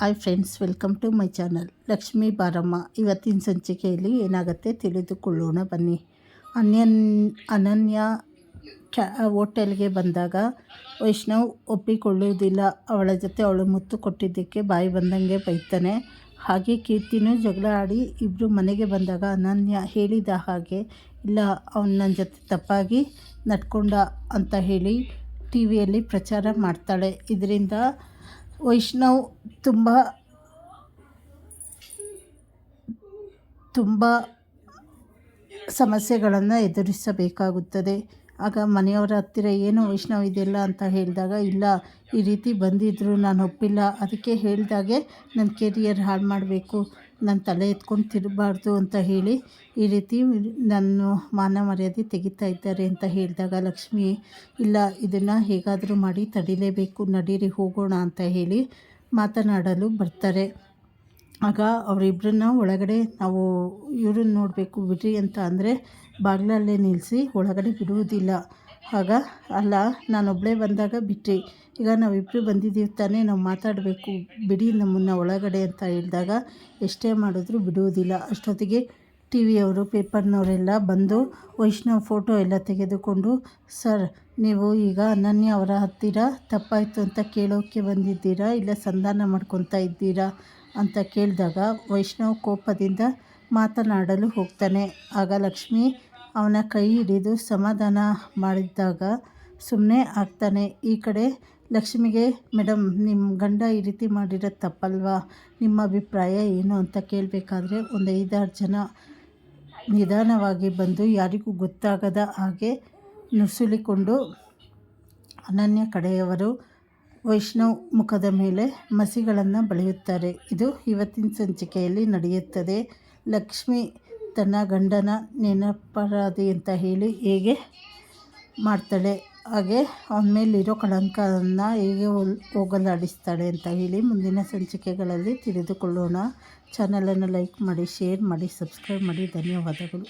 Hi friends welcome to my channel Lakshmi Baramma ಇವತ್ತಿನ ಸಂಚಿಕೆಯಲ್ಲಿ ಏನಾಗುತ್ತೆ ತಿಳಿದುಕೊಳ್ಳೋಣ ಬನ್ನಿ. ಅನ್ಯನ್, ಅನನ್ಯ ಕ್ಯಾ ಹೋಟೆಲ್ಗೆ ಬಂದಾಗ ವೈಷ್ಣವ್ ಒಪ್ಪಿಕೊಳ್ಳುವುದಿಲ್ಲ. ಅವಳ ಜೊತೆ ಅವಳು ಮುತ್ತು ಕೊಟ್ಟಿದ್ದಕ್ಕೆ ಬಾಯಿ ಬಂದಂಗೆ ಬೈತಾನೆ. ಹಾಗೆ ಕೀರ್ತಿನೂ ಜಗಳ ಆಡಿ ಇಬ್ಬರು ಮನೆಗೆ ಬಂದಾಗ ಅನನ್ಯ ಹೇಳಿದ ಹಾಗೆ, ಇಲ್ಲ, ಅವನು ನನ್ನ ಜೊತೆ ತಪ್ಪಾಗಿ ನಡ್ಕೊಂಡ ಅಂತ ಹೇಳಿ ಟಿ ವಿಯಲ್ಲಿ ಪ್ರಚಾರ ಮಾಡ್ತಾಳೆ. ಇದರಿಂದ ವೈಷ್ಣವ್ ತುಂಬ ತುಂಬ ಸಮಸ್ಯೆಗಳನ್ನು ಎದುರಿಸಬೇಕಾಗುತ್ತದೆ. ಆಗ ಮನೆಯವರ ಹತ್ತಿರ ಏನು ವೈಷ್ಣವ್ ಇದೆಲ್ಲ ಅಂತ ಹೇಳಿದಾಗ, ಇಲ್ಲ, ಈ ರೀತಿ ಬಂದಿದ್ದರು ನಾನು ಒಪ್ಪಿಲ್ಲ. ಅದಕ್ಕೆ ಹೇಳಿದಾಗೆ ನನ್ನ ಕೆರಿಯರ್ ಹಾಳು ಮಾಡಬೇಕು. ನನ್ನ ತಲೆ ಎತ್ಕೊಂಡು ತಿರಬಾರ್ದು ಅಂತ ಹೇಳಿ ಈ ರೀತಿ ನನ್ನ ಮಾನ ಮರ್ಯಾದೆ ತೆಗಿತಾ ಇದ್ದಾರೆ ಅಂತ ಹೇಳಿದಾಗ, ಲಕ್ಷ್ಮಿ, ಇಲ್ಲ, ಇದನ್ನು ಹೇಗಾದರೂ ಮಾಡಿ ತಡಿಲೇಬೇಕು, ನಡೀರಿ, ಹೋಗೋಣ ಅಂತ ಹೇಳಿ ಮಾತನಾಡಲು ಬರ್ತಾರೆ. ಆಗ ಅವರಿಬ್ಬರನ್ನ ಒಳಗಡೆ ನಾವು ಇವ್ರನ್ನ ನೋಡಬೇಕು ಬಿಡ್ರಿ ಅಂತ ಅಂದರೆ ಬಾಗಿಲಲ್ಲೇ ನಿಲ್ಲಿಸಿ ಒಳಗಡೆ ಬಿಡುವುದಿಲ್ಲ. ಆಗ, ಅಲ್ಲ ನಾನೊಬ್ಬಳೇ ಬಂದಾಗ ಬಿಟ್ರಿ. ಈಗ ನಾವಿಬ್ಬರು ಬಂದಿದ್ದೀವಿ ತಾನೇ, ನಾವು ಮಾತಾಡಬೇಕು. ಬಿಡಿ ನಮ್ಮನ್ನು ಒಳಗಡೆ ಅಂತ ಹೇಳಿದಾಗ ಎಷ್ಟೇ ಮಾಡಿದ್ರೂ ಬಿಡುವುದಿಲ್ಲ. ಅಷ್ಟೊತ್ತಿಗೆ ಟಿ ವಿಯವರು ಪೇಪರ್ನವರೆಲ್ಲ ಬಂದು ವೈಷ್ಣವ್ ಫೋಟೋ ಎಲ್ಲ ತೆಗೆದುಕೊಂಡು, ಸರ್, ನೀವು ಈಗ ಅನನ್ಯ ಅವರ ಹತ್ತಿರ ತಪ್ಪಾಯಿತು ಅಂತ ಕೇಳೋಕ್ಕೆ ಬಂದಿದ್ದೀರಾ? ಇಲ್ಲ ಸಂಧಾನ ಮಾಡ್ಕೊತಾ ಇದ್ದೀರಾ? ಅಂತ ಕೇಳಿದಾಗ ವೈಷ್ಣವ್ ಕೋಪದಿಂದ ಮಾತನಾಡಲು ಹೋಗ್ತಾನೆ. ಆಗ ಲಕ್ಷ್ಮಿ ಅವನ ಕೈ ಹಿಡಿದು ಸಮಾಧಾನ ಮಾಡಿದಾಗ ಸುಮ್ಮನೆ ಆಗ್ತಾನೆ. ಈ ಕಡೆ ಲಕ್ಷ್ಮಿಗೆ ಮೇಡಮ್ ನಿಮ್ಮ ಗಂಡ ಈ ರೀತಿ ಮಾಡಿರೋದು ತಪ್ಪಲ್ವಾ? ನಿಮ್ಮ ಅಭಿಪ್ರಾಯ ಏನು ಅಂತ ಕೇಳಬೇಕಾದ್ರೆ ಒಂದು ಐದಾರು ಜನ ನಿಧಾನವಾಗಿ ಬಂದು ಯಾರಿಗೂ ಗೊತ್ತಾಗದ ಹಾಗೆ ನುಸುಳಿಕೊಂಡು ಅನನ್ಯ ಕಡೆಯವರು ವೈಷ್ಣವ್ ಮುಖದ ಮೇಲೆ ಮಸಿಗಳನ್ನು ಬಳಿಯುತ್ತಾರೆ. ಇದು ಇವತ್ತಿನ ಸಂಚಿಕೆಯಲ್ಲಿ ನಡೆಯುತ್ತದೆ. ಲಕ್ಷ್ಮಿ ತನ್ನ ಗಂಡನ ನೆನಪರಾಧಿ ಅಂತ ಹೇಳಿ ಹೇಗೆ ಮಾಡ್ತಾಳೆ, ಹಾಗೆ ಅವನ ಮೇಲಿರೋ ಕಳಂಕವನ್ನು ಹೇಗೆ ಹೋಗಲಾಡಿಸ್ತಾಳೆ ಅಂತ ಹೇಳಿ ಮುಂದಿನ ಸಂಚಿಕೆಗಳಲ್ಲಿ ತಿಳಿದುಕೊಳ್ಳೋಣ. ಚಾನಲನ್ನು ಲೈಕ್ ಮಾಡಿ ಶೇರ್ ಮಾಡಿ ಸಬ್ಸ್ಕ್ರೈಬ್ ಮಾಡಿ. ಧನ್ಯವಾದಗಳು.